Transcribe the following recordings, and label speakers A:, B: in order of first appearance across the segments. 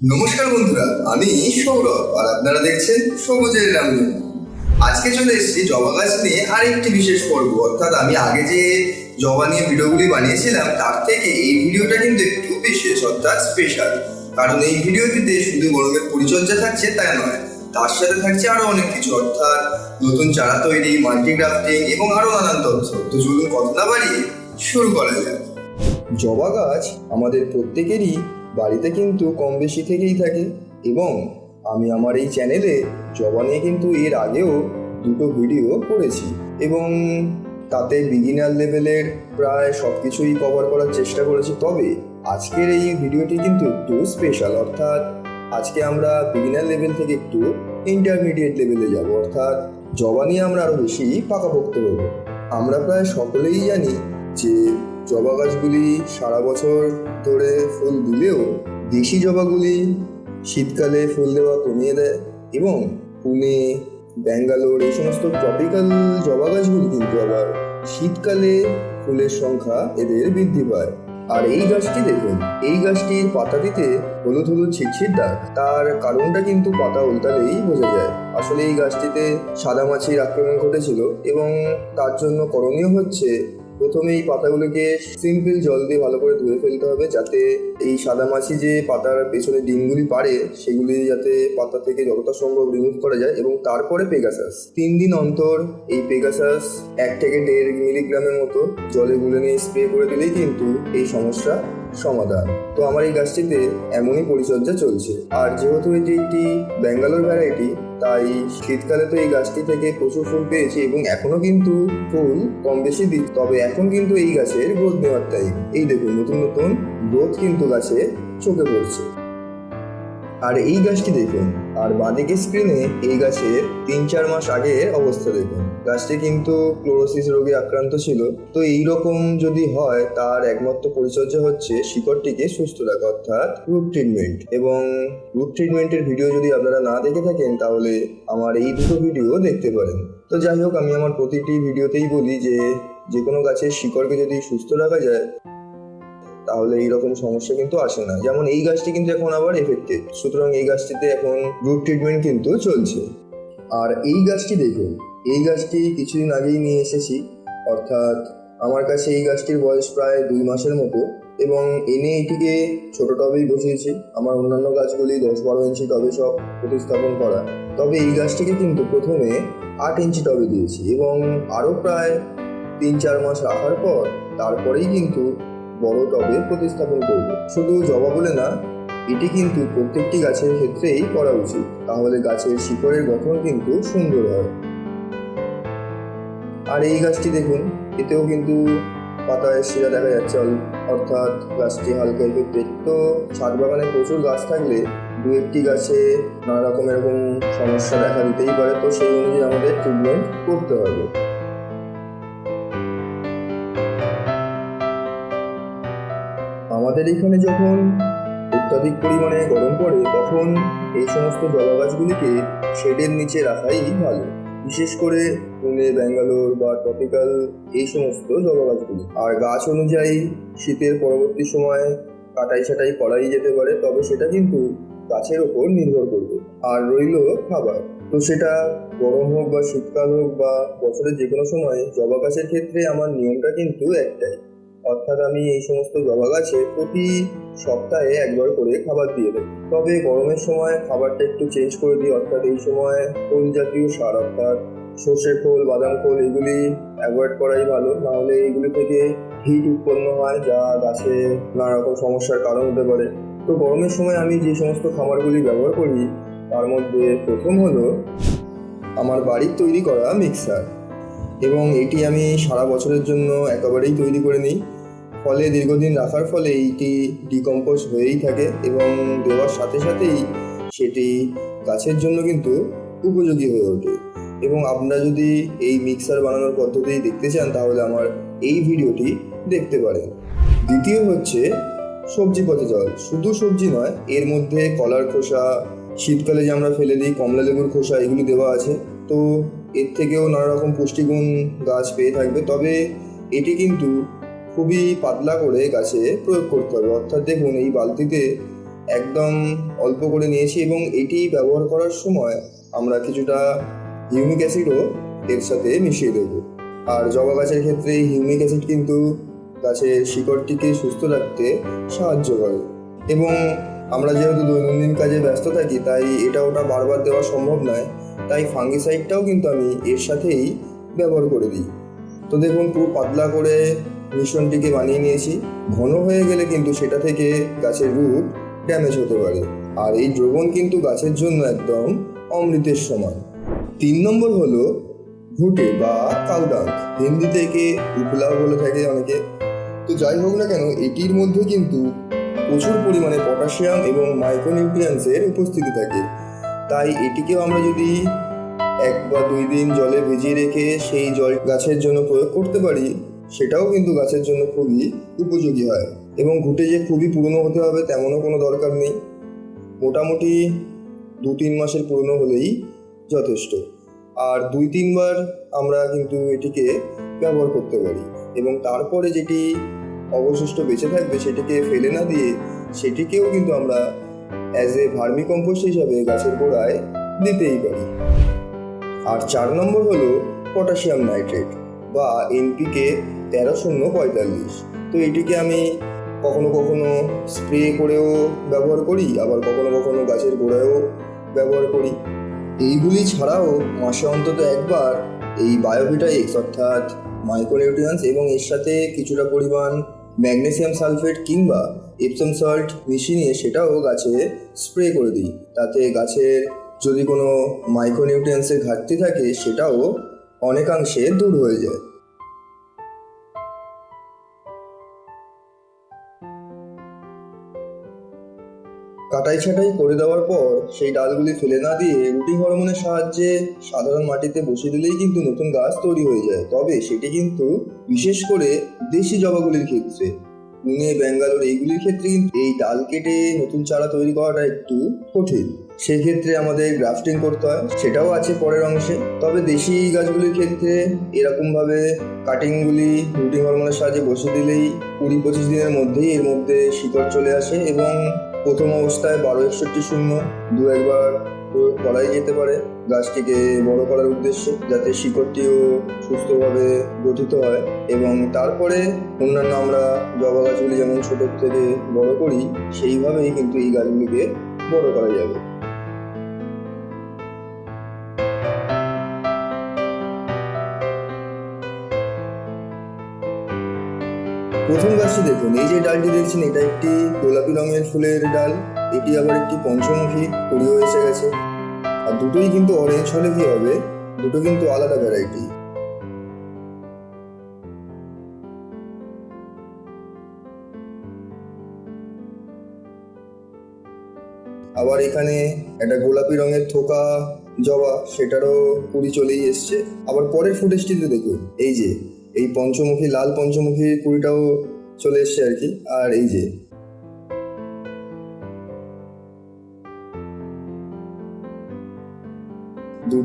A: নমস্কার বন্ধুরা, আমি সৌরভ, আর আপনারা দেখছেন সবুজের রামধনু আজকে চলে এসেছি জবা গাছ নিয়ে আরেকটি বিশেষ পর্ব। অর্থাৎ আমি আগে যে জবা নিয়ে ভিডিওগুলি বানিয়েছিলাম, তার থেকে এই ভিডিওটা কিন্তু একটু বিশেষ অর্থাৎ স্পেশাল কারণ এই ভিডিওটিতে শুধু গরমের পরিচর্যা থাকছে তাই নয়, তার সাথে থাকছে আরও অনেক কিছু। অর্থাৎ নতুন চারা তৈরি মাল্টিগ্রাফটিং এবং আরও নানান তথ্য। তো চলুন কথা না বাড়িয়ে শুরু করা যাক। জবা গাছ আমাদের প্রত্যেকেরই বাড়িতে কিন্তু কম বেশি থেকেই থাকে এবং আমি আমার এই চ্যানেলে জবা কিন্তু এর আগেও দুটো ভিডিও করেছি এবং তাতে বিগিনার লেভেলের প্রায় সব কিছুই কভার করার চেষ্টা করেছি। তবে আজকের এই ভিডিওটি কিন্তু একটু স্পেশাল অর্থাৎ আজকে আমরা বিগিনার লেভেল থেকে একটু ইন্টারমিডিয়েট লেভেলে যাব, অর্থাৎ জবা আমরা আরও বেশি পাকাপোক্ত হব। আমরা প্রায় সকলেই জানি যে জবা গাছগুলি সারা বছর ধরে ফুল দিলেও দেশি জবাগুলি শীতকালে ফুল দেওয়া কমিয়ে দেয় এবং পুনে, ব্যাঙ্গালোর এই সমস্ত ট্রপিক্যাল জবা গাছগুলি কিন্তু আবার শীতকালে ফুলের সংখ্যা এদের বৃদ্ধি পায়। আর এই গাছটি দেখুন, এই গাছটির পাতাটিতে হলুদ হলুদ ছিটছিট দাগ। তার কারণটা কিন্তু পাতা উল্টালেই বোঝা যায়। আসলে এই গাছটিতে সাদা মাছির আক্রমণ ঘটেছিল এবং তার জন্য করণীয় হচ্ছে প্রথমে এই পাতাগুলোকে সিম্পল জল দিয়ে ভালো করে ধুয়ে ফেলতে হবে যাতে এই সাদা মাছি যে পাতার পেছনে ডিমগুলি পারে সেগুলি যাতে পাতা থেকে যতটা সম্ভব রিমুভ করা যায় এবং তারপরে পেগাসাস তিন দিন অন্তর এই পেগাসাস এক থেকে দেড় মিলিগ্রামের মতো জলে গুলে নিয়ে স্প্রে করে দিলেই কিন্তু এই সমস্যা সমাধান। তো আমার এই গাছটিতে এমনই পরিচর্যা চলছে। আর যেহেতু এটি একটি ব্যাঙ্গালোর ভ্যারাইটি তাই শীতকালে তো এই গাছটি থেকে প্রচুর ফুল পেয়েছি এবং এখনও কিন্তু ফুল কম বেশি দিচ্ছে তবে এখন কিন্তু এই গাছের গ্রোথ নেওয়ার টাইম এই দেখুন, নতুন নতুন গ্রোথ কিন্তু গাছে চোখে পড়ছে। আর এই গাছটি দেখুন, আর বাঁদিকে স্ক্রিনে এই গাছের তিন চার মাস আগের অবস্থা দেখুন। গাছটি কিন্তু ক্লোরোসিস রোগে আক্রান্ত ছিল। তো এই রকম যদি হয়, তার একমাত্র পরিচর্যা হচ্ছে শিকড়টিকে সুস্থ রাখা, অর্থাৎ রুট ট্রিটমেন্ট এবং রুট ট্রিটমেন্টের ভিডিও যদি আপনারা না দেখে থাকেন, তাহলে আমার এই দুটো ভিডিও দেখতে পারেন। তো যাই হোক, আমি আমার প্রতিটি ভিডিওতেই বলি যে যে কোনো গাছের শিকড়কে যদি সুস্থ রাখা যায়, তাহলে এইরকম সমস্যা কিন্তু আসে না। যেমন এই গাছটি কিন্তু এখন আবার এফেক্টেড সুতরাং এই গাছটিতে এখন রুট ট্রিটমেন্ট কিন্তু চলছে। আর এই গাছটি দেখুন এই গাছটি কিছুদিন আগেই নিয়ে এসেছি। অর্থাৎ আমার কাছে এই গাছটির বয়স প্রায় দুই মাসের মতো এবং এনে এটিকে ছোট টবেই বসিয়েছি। আমার অন্যান্য গাছগুলি দশ বারো ইঞ্চি টবে সব প্রতিস্থাপন করা। তবে এই গাছটিকে কিন্তু প্রথমে আট ইঞ্চি টবে দিয়েছি এবং আরও প্রায় তিন চার মাস রাখার পর তারপরেই কিন্তু বড় টবে প্রতিস্থাপন করব। শুধু জবা বলে না, এটি কিন্তু প্রত্যেকটি গাছের ক্ষেত্রেই করা উচিত। তাহলে গাছের শিকড়ের গঠন কিন্তু সুন্দর হয়। আর এই গাছটি দেখুন, এতেও কিন্তু পাতায় শিরা দেখা যাচ্ছে অর্থাৎ গাছটি হালকা এফেক্টেড তো ছাদ বাগানে প্রচুর গাছ থাকলে দু একটি গাছে নানা রকম এরকম সমস্যা দেখা দিতেই পারে, তো সেই অনুযায়ী আমাদের ট্রিটমেন্ট করতে হবে। আমাদের এখানে যখন অত্যাধিক পরিমাণে গরম পড়ে, তখন এই সমস্ত জবা গাছগুলিকে শেডের নিচে রাখাই ভালো। বিশেষ করে পুনে ব্যাঙ্গালোর বা ট্রপিক্যাল এই সমস্ত জলবাসগুলি আর গাছ অনুযায়ী শীতের পরবর্তী সময় কাটাই ছাটাই করাই যেতে পারে, তবে সেটা কিন্তু গাছের ওপর নির্ভর করবে। আর রইল খাবার। তো সেটা গরম হোক বা শীতকাল হোক বা বছরের যে কোনো সময় জবা গাছের ক্ষেত্রে আমার নিয়মটা কিন্তু একটাই। অর্থাৎ আমি এই সমস্ত জবা গাছে প্রতি সপ্তাহে একবার করে খাবার দিয়ে দেবো। তবে গরমের সময় খাবারটা একটু চেঞ্জ করে দিই, অর্থাৎ এই সময় খোল জাতীয় সার, অর্থাৎ সর্ষে খোল, বাদাম খোল, এগুলি অ্যাভয়েড করাই ভালো। নাহলে এইগুলি থেকে হিট উৎপন্ন হয়, যা গাছে নানা রকম সমস্যার কারণ হতে পারে। তো গরমের সময় আমি যে সমস্ত খাবারগুলি ব্যবহার করি, তার মধ্যে প্রথম হলো আমার বাড়ির তৈরি করা মিক্সার এবং এটি আমি সারা বছরের জন্য একেবারেই তৈরি করে নিই। ফলে দীর্ঘদিন রাখার ফলে এইটি ডিকম্পোজ হয়েই থাকে এবং দেওয়ার সাথে সাথেই সেটি গাছের জন্য কিন্তু উপযোগী হয়ে ওঠে। এবং আপনারা যদি এই মিক্সার বানানোর পদ্ধতি দেখতে চান, তাহলে আমার এই ভিডিওটি দেখতে পারেন। দ্বিতীয় হচ্ছে সবজি পচে জল শুধু সবজি নয়, এর মধ্যে কলার খোসা, শীতকালে যে আমরা ফেলে দিই কমলা লেবুর খোসা, এগুলি দেওয়া আছে। তো এর থেকেও নানা রকম পুষ্টিগুণ গাছ পেয়ে থাকবে। তবে এটি কিন্তু খুবই পাতলা করে গাছে প্রয়োগ করতে হবে। অর্থাৎ দেখুন, এই বালতিতে একদম অল্প করে নিয়েছি এবং এটি ব্যবহার করার সময় আমরা কিছুটা হিউমিক অ্যাসিডও এর সাথে মিশিয়ে দেবো। আর জবা গাছের ক্ষেত্রে হিউমিক অ্যাসিড কিন্তু গাছের শিকড়টিকে সুস্থ রাখতে সাহায্য করে। এবং আমরা যেহেতু দৈনন্দিন কাজে ব্যস্ত থাকি, তাই এটা ওটা বারবার দেওয়া সম্ভব নয়। তাই ফাঙ্গিসাইডটাও কিন্তু আমি এর সাথেই ব্যবহার করে দিই। তো দেখুন পুরো পাতলা করে মিশ্রণটিকে বানিয়ে নিয়েছি। ঘন হয়ে গেলে কিন্তু সেটা থেকে গাছের রুট ড্যামেজ হতে পারে। আর এই দ্রবণ কিন্তু গাছের জন্য একদম অমৃতের সমান। তিন নম্বর হলো ঘুটে বা কাউডাঙ্ক হিন্দিতে একে উপলাও বলে থাকে অনেকে। তো যাই হোক না কেন, এটির মধ্যে কিন্তু প্রচুর পরিমাণে পটাশিয়াম এবং মাইক্রোনিউট্রিয়েন্টসের উপস্থিতি থাকে। তাই এটিকেও আমরা যদি এক বা দুই দিন জলে ভিজিয়ে রেখে সেই জল গাছের জন্য প্রয়োগ করতে পারি সেটাও কিন্তু গাছের জন্য খুবই উপযোগী হয়। এবং ঘুটে যে খুবই পুরনো হতে হবে তেমনও কোনো দরকার নেই। মোটামুটি দু তিন মাসের পুরনো হলেই যথেষ্ট। আর দুই তিনবার আমরা কিন্তু এটিকে ব্যবহার করতে পারি। এবং তারপরে যেটি অবশিষ্ট বেঁচে থাকবে সেটিকে ফেলে না দিয়ে সেটিকেও কিন্তু আমরা অ্যাজ এ ভার্মি কম্পোস্ট হিসাবে গাছের গোড়ায় দিতেই পারি। আর চার নম্বর হলো পটাশিয়াম নাইট্রেট। বা এনপিকে তেরো শূন্য পঁয়তাল্লিশ। তো এটিকে আমি কখনো কখনো স্প্রে করেও ব্যবহার করি, আবার কখনো কখনো গাছের গোড়ায়ও ব্যবহার করি। এইগুলি ছাড়াও মাসে অন্তত একবার এই বায়োভিটা এক্স অর্থাৎ মাইক্রোনিউট্রিয়েন্টস এবং এর সাথে কিছুটা পরিমাণ ম্যাগনেসিয়াম সালফেট কিংবা এপসম সল্ট মিশিয়ে সেটাও গাছে স্প্রে করে দিই। তাতে গাছের যদি কোনো মাইক্রোনিউট্রিয়েন্টসের ঘাটতি থাকে, সেটাও অনেকাংশে দূর হয়ে যায়। কাটাই ছাটাই করে দেওয়ার পর সেই ডালগুলি ফেলে না দিয়ে রুটি হরমোনের সাহায্যে সাধারণ মাটিতে বসিয়ে দিলেই কিন্তু নতুন গাছ তৈরি হয়ে যায়। তবে সেটি কিন্তু বিশেষ করে দেশি জবাগুলির ক্ষেত্রে। পুনে ব্যাঙ্গালোর এইগুলির ক্ষেত্রে কিন্তু এই ডাল কেটে নতুন চারা তৈরি করাটা একটু কঠিন। সেক্ষেত্রে আমাদের গ্রাফটিং করতে হয়, সেটাও আছে পরের অংশে। তবে দেশি গাছগুলির ক্ষেত্রে এরকমভাবে কাটিংগুলি রুটিং হরমোনের সাহায্যে বসে দিলেই কুড়ি পঁচিশ দিনের মধ্যেই এর মধ্যে শিকড় চলে আসে এবং প্রথম অবস্থায় বারো একষট্টি শূন্য, দু একবার করাই যেতে পারে। গাছটিকে বড় করার উদ্দেশ্যে যাতে শিকড়টিও সুস্থভাবে গঠিত হয় এবং তারপরে অন্যান্য আমরা জবা গাছগুলি যেমন ছোট থেকে বড় করি, সেইভাবেই কিন্তু এই গাছগুলিকে বড় করা যাবে। প্রথম গাছটি দেখুন, এই যে ডালটি দেখছেন, এটা একটি গোলাপি রঙের ফুলের ডাল, এটি আবার একটি পঞ্চমুখী, কুড়িও এসে গেছে। আর দুটোই কিন্তু অরেঞ্জ হলে কি হবে? দুটো কিন্তু আলাদা ভ্যারাইটি আবার এখানে একটা গোলাপি রঙের থোকা জবা, সেটারও কুড়ি চলেই এসছে। আবার পরের ফুটেজটিতে দেখুন। এই যে, এই পঞ্চমুখী, লাল পঞ্চমুখী কুড়িটাও চলে এসছে আর কি। আর এই যে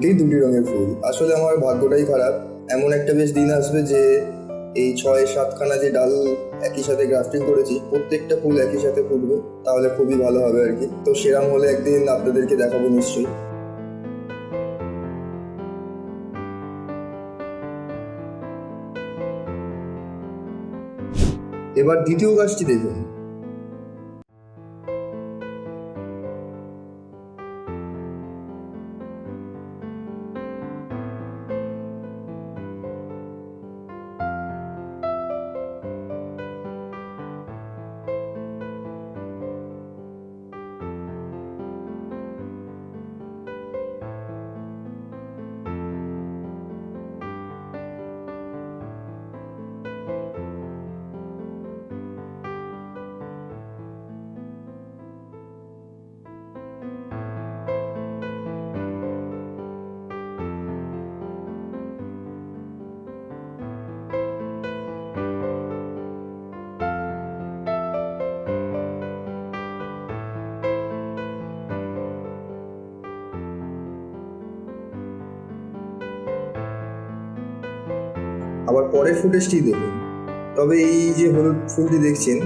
A: দুটি দুটি রঙের ফুল। আসলে আমার ভাগ্যটাই খারাপ। এমন একটা বেশ দিন আসবে যে এই ছয় সাতখানা যে ডাল একই সাথে গ্রাফটিং করেছি, প্রত্যেকটা ফুল একই সাথে ফুটবে, তাহলে খুবই ভালো হবে আর কি। তো সেরাম হলে একদিন আপনাদেরকে দেখাবো নিশ্চয়ই। এবার দ্বিতীয় গাছটি দেখুন। আবার পরের ফুটেজটি দেখুন। তবে এই যে হলুদ ফুলটি দেখছেন,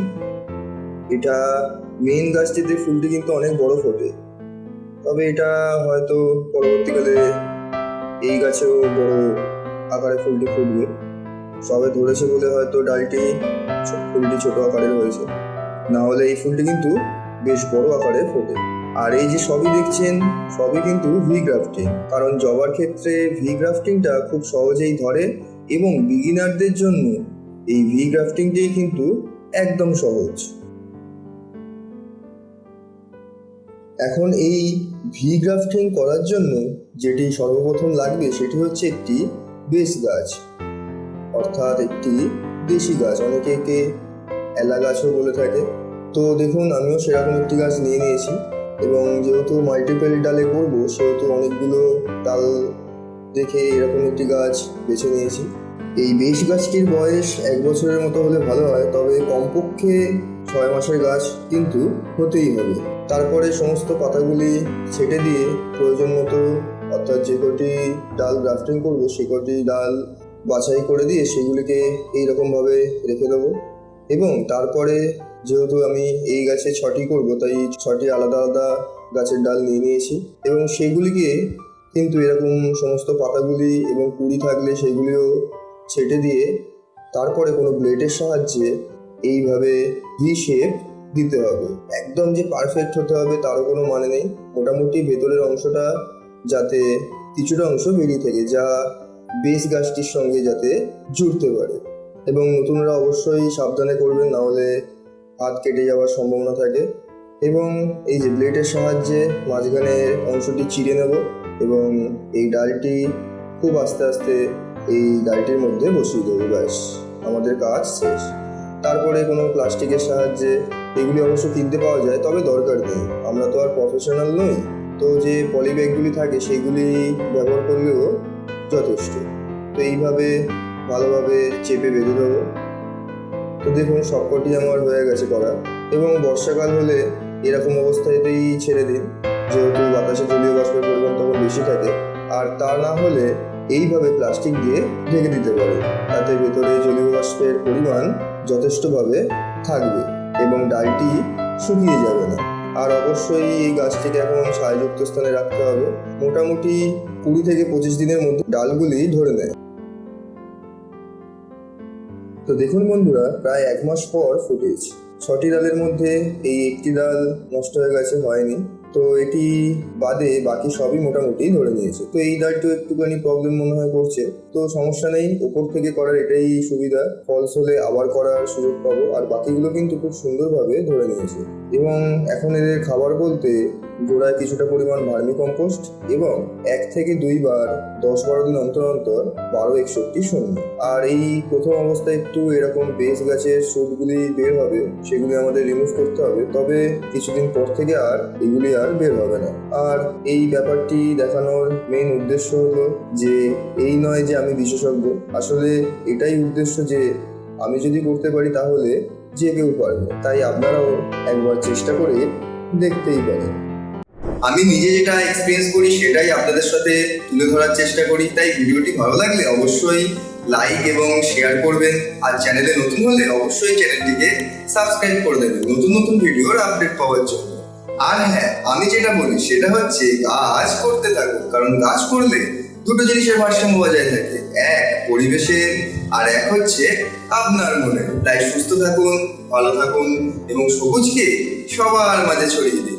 A: এটা মেইন গাছটিতে ফুলটি কিন্তু অনেক বড় ফোটে। তবে এটা হয়তো পরবর্তীকালে এই গাছেও বড় আকারে ফুলটি ফুটবে। সবে ধরেছে বলে হয়তো ডালটি ফুলটি ছোট আকারের হয়েছে না হলে এই ফুলটি কিন্তু বেশ বড় আকারে ফোটে। আর এই যে সবই দেখছেন, সবই কিন্তু ভি গ্রাফটিং কারণ জবার ক্ষেত্রে ভি গ্রাফটিংটা খুব সহজেই ধরে এবং বিগিনারদের জন্য এই ভি গ্রাফটিংটাই কিন্তু একদম সহজ। এখন এই ভি গ্রাফটিং করার জন্য যেটি সর্বপ্রথম লাগবে সেটি হচ্ছে একটি বেস গাছ, অর্থাৎ একটি দেশি গাছ। অনেকে একে এলা গাছও বলে থাকে। তো দেখুন, আমিও সেরকম একটি গাছ নিয়ে নিয়েছি এবং যেহেতু মাল্টিপল ডালে করব, সেহেতু অনেকগুলো ডাল দেখে এরকম একটি গাছ বেছে নিয়েছি। এই বেশ গাছটির বয়স এক বছরের মতো হলে ভালো হয়, তবে কমপক্ষে ছয় মাসের গাছ কিন্তু হতেই হবে। তারপরে সমস্ত পাতাগুলি ছেটে দিয়ে প্রয়োজন মতো অর্থাৎ যে কটি ডাল গ্রাফটিং করব, সে কটি ডাল বাছাই করে দিয়ে সেগুলিকে এইরকমভাবে রেখে দেবো। এবং তারপরে যেহেতু আমি এই গাছে ছটি করব, তাই ছটি আলাদা আলাদা গাছের ডাল নিয়ে নিয়েছি। এবং সেইগুলিকে কিন্তু এরকম সমস্ত পাতাগুলি এবং কুড়ি থাকলে সেগুলিও ছেটে দিয়ে তারপরে কোনো ব্লেডের সাহায্যে এইভাবে ভি শেপ দিতে হবে। একদম যে পারফেক্ট হতে হবে তারও কোনো মানে নেই। মোটামুটি ভেতরের অংশটা যাতে কিছুটা অংশ বেরিয়ে থাকে, যা বেস গাছটির সঙ্গে যাতে জুড়তে পারে। এবং নতুনরা অবশ্যই সাবধানে করবেন না হলে হাত কেটে যাওয়ার সম্ভাবনা থাকে। এবং এই যে ব্লেডের সাহায্যে মাঝখানে অংশটি চিড়ে নেব এবং এই ডালটি খুব আস্তে আস্তে এই ডালটির মধ্যে বসিয়ে দেবো, ব্যাস। আমাদের কাজ শেষ। তারপরে কোনো প্লাস্টিকের সাহায্যে এগুলি অবশ্য কিনতে পাওয়া যায়, তবে দরকার নেই। আমরা তো আর প্রফেশনাল নই, তো যে পলি ব্যাগগুলি থাকে সেগুলি ব্যবহার করলেও যথেষ্ট। তো এইভাবে ভালোভাবে চেপে বেঁধে দেবো। তো দেখুন, সবকটি আমার হয়ে গেছে করা। এবং বর্ষাকাল হলে এরকম অবস্থাতেই ছেড়ে দিন। যেহেতু বাতাসে জলীয় বাষ্পের পরিমাণ তখন বেশি থাকে। আর তা না হলে এইভাবে প্লাস্টিক দিয়ে ঢেকে দিতে পারে। তাতে ভেতরে জলীয় বাষ্পের পরিমাণ যথেষ্টভাবে থাকবে এবং ডালটি শুকিয়ে যাবে না। আর অবশ্যই এই গাছটিকে এখন ছায়াযুক্ত স্থানে রাখতে হবে। মোটামুটি কুড়ি থেকে পঁচিশ দিনের মধ্যে ডালগুলি ধরে নেয়। তো দেখুন বন্ধুরা, প্রায় এক মাস পর ফুটেজ ছটি ডালের মধ্যে এই একটি ডাল নষ্ট হয়ে গেছে, হয়নি। তো এটি বাদে বাকি সবই মোটামুটি ধরে নিয়েছে। তো এই ডালটিও একটুখানি প্রবলেম মনে হয় করছে। তো সমস্যা নেই ওপর থেকে করার এটাই সুবিধা। ফলস হলে আবার করার সুযোগ পাবো। আর বাকিগুলো কিন্তু খুব সুন্দরভাবে ধরে নিয়েছে। এবং এখন এদের খাবার বলতে গোড়ায় কিছুটা পরিমাণ ভার্মি কম্পোস্ট এবং এক থেকে দুইবার দশ বারো দিন অন্তর অন্তর বারো একষট্টি শূন্য। আর এই প্রথম অবস্থায় একটু এরকম বেস গাছের সুটগুলি বের হবে, সেগুলি আমাদের রিমুভ করতে হবে। তবে কিছুদিন পর থেকে আর এগুলি আর বের হবে না। আর এই ব্যাপারটি দেখানোর মেন উদ্দেশ্য হলো যে, এই নয় যে আমি বিশেষজ্ঞ। আসলে এটাই উদ্দেশ্য যে, আমি যদি করতে পারি তাহলে যে কেউ পারবে তাই আপনারাও একবার চেষ্টা করে দেখতেই পারেন। আমি নিজে যেটা এক্সপিরিয়েন্স করি সেটাই আপনাদের সাথে তুলে ধরার চেষ্টা করি। তাই ভিডিওটি ভালো লাগলে অবশ্যই লাইক এবং শেয়ার করবেন। আর চ্যানেলে নতুন হলে অবশ্যই চ্যানেলটিকে সাবস্ক্রাইব করে দেবেন। নতুন নতুন ভিডিওর আপডেট পাওয়ার জন্য। আর হ্যাঁ আমি যেটা বলি সেটা হচ্ছে গাছ করতে থাকুন। কারণ গাছ করলে দুটো জিনিসের ভারসাম্য বজায় থাকে। এক পরিবেশের আর এক হচ্ছে আপনার মনে। তাই সুস্থ থাকুন, ভালো থাকুন এবং সবুজকে সবার মাঝে ছড়িয়ে দিন।